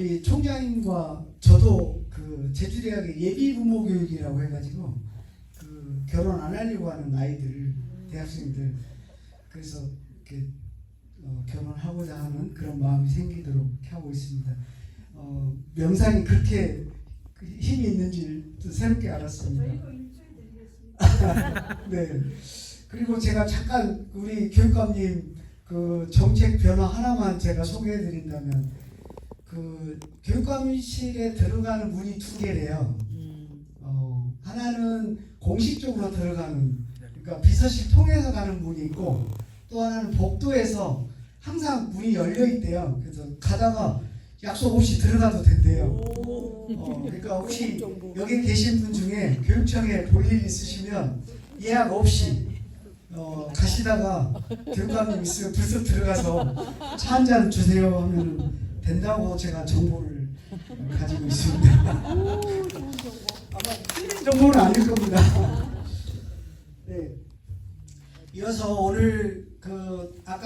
우리 총장님과 저도 그 제주대학의 예비 부모 교육이라고 해가지고 그 결혼 안 하려고 하는 아이들 대학생들 그래서 이렇게 어, 결혼하고자 하는 그런 마음이 생기도록 하고 있습니다. 어, 명상이 그렇게 그 힘이 있는지를 또 새롭게 알았습니다. 네. 그리고 제가 잠깐 우리 교육감님 그 정책 변화 하나만 제가 소개해 드린다면 그 교육감실에 들어가는 문이 두 개래요. 어, 하나는 공식적으로 들어가는 그러니까 비서실 통해서 가는 문이 있고 또 하나는 복도에서 항상 문이 열려 있대요. 그래서 가다가 약속 없이 들어가도 된대요. 어, 그러니까 혹시 여기 계신 분 중에 교육청에 볼일 있으시면 예약 없이 어, 가시다가 교육감님 있으면 불쑥 들어가서 차 한 잔 주세요 하면 된다고 제가 정보를 가지고 있습니다. 아마 틀린 정보는 아닐 겁니다. 네. 이어서 오늘 그 아까